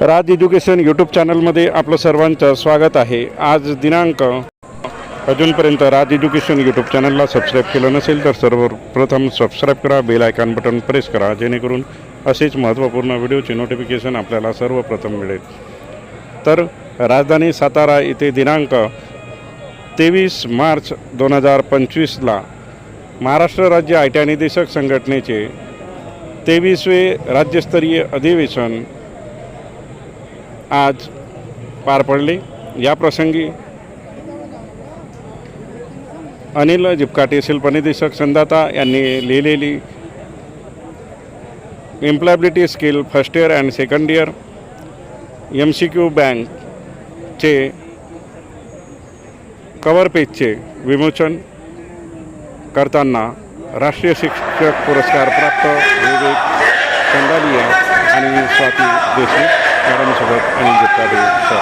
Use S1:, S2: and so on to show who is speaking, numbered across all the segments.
S1: राज education YouTube चॅनलमध्ये आपलं सर्वांचं स्वागत आहे. आज दिनांक अजूनपर्यंत राज एज्युकेशन यूट्यूब चॅनलला सबस्क्राईब केलं नसेल तर सर्वप्रथम सबस्क्राईब करा बेल आयकॉन बटन प्रेस करा जेणेकरून असेच महत्त्वपूर्ण व्हिडिओचे नोटिफिकेशन आपल्याला सर्वप्रथम मिळेल. तर राजधानी सातारा येथे दिनांक तेवीस मार्च दोन हजार पंचवीसला महाराष्ट्र राज्य आय टी निदेशक संघटनेचे तेवीसवे राज्यस्तरीय अधिवेशन आज पार पडले. या प्रसंगी अनिल जिपकाटे शिल्पनिदेशक संदाता यांनी लिहिलेली employability skill first year and second year M C Q बँकचे कवर पेजचे विमोचन करताना राष्ट्रीय शिक्षक पुरस्कार प्राप्त विवेक चंदालिया आणि स्वाती देशमुख. मॅडमसोबत अनिल जिपकाटे सर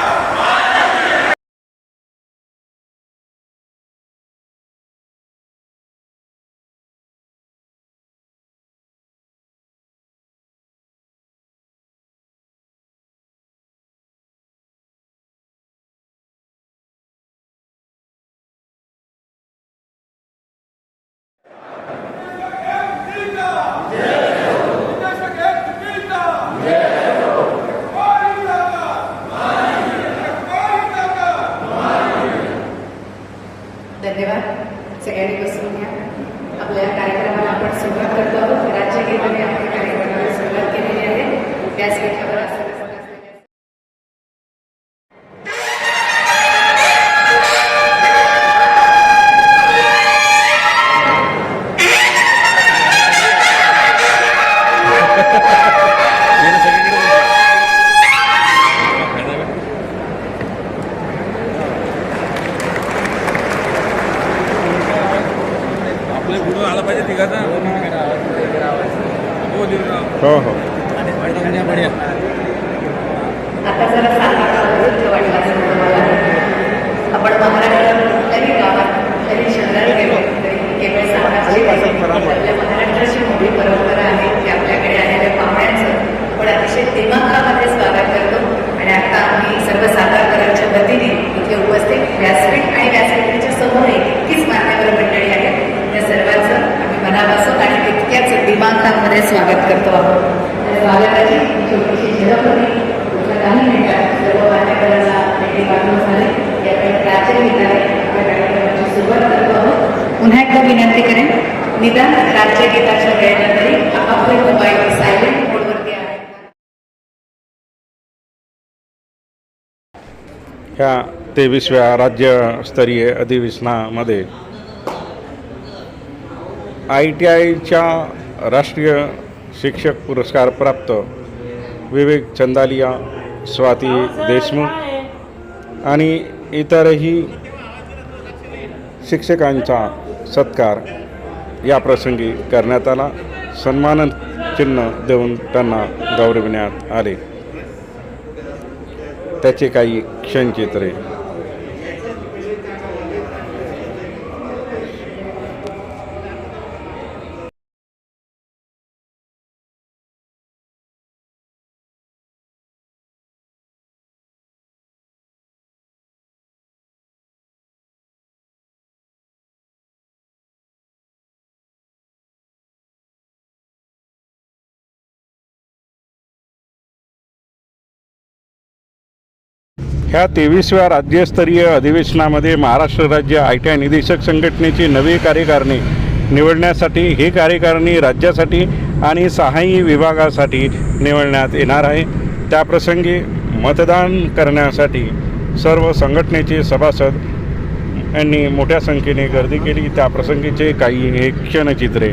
S2: धन्यवाद सगळ्यांनी बसून घ्या. आपल्या कार्यक्रमाला आपण सुरुवात करतो आहोत. राज्यगीताने आपल्या कार्यक्रमाला सुरुवात केलेली आहे.
S3: त्यासाठी पुढं आला पाहिजे तिघाचा. हो
S1: हो हो.
S2: आता जरा वाटला असेल तुम्हाला आपण महाराष्ट्रात कुठल्याही गावात कुठल्याही शहरात गेलो तरी केवळ सातारची नाही तर आपल्या महाराष्ट्राची मोठी परंपरा आहे की आपल्याकडे आलेल्या पाहुण्यांचं. आपण अतिशय दिमाखामध्ये स्वागत करतो आणि आता आम्ही सर्व सातारकरांच्या वतीने इथे उपस्थित व्यासपीठ आणि व्यासपीठाच्या समोर इतकीच मान्यवर मंडळी आहेत त्या सर्वांचं आम्ही मनापासून आणि दिमाखामध्ये स्वागत करतो आहोत तर स्वागताची छोटीशी झलक होती. पुढच्या काही मिनिटात सर्व मान्यवरांना भेटी पाठवून झाले यावेळी राज्यगीताने आपल्या कार्यक्रमाची सुरुवात करतो आहोत. पुन्हा एकदा विनंती करेन. निदान राज्यगीताच्या वेळेनंतरही आपापले मोबाईल सायलेंट मोडवरती आहे
S1: ह्या तेवीसव्या राज्यस्तरीय अधिवेशनामध्ये आय टी आयच्या राष्ट्रीय शिक्षक पुरस्कार प्राप्त विवेक चंदालिया स्वाती देशमुख आणि इतरही शिक्षकांचा सत्कार या प्रसंगी करण्यात आला. सन्मान चिन्ह देऊन त्यांना गौरविण्यात आले. त्याचे काही क्षणचित्रे ह्या तेवीसव्या राज्यस्तरीय अधिवेशनामध्ये महाराष्ट्र राज्य आय टी आय निदेशक संघटनेची नवी कार्यकारणी निवडण्यासाठी ही कार्यकारणी राज्यासाठी आणि सहाय्य विभागासाठी निवडण्यात येणार आहे. त्याप्रसंगी मतदान करण्यासाठी सर्व संघटनेचे सभासद यांनी मोठ्या संख्येने गर्दी केली. त्याप्रसंगीचे काही हे क्षणचित्रे.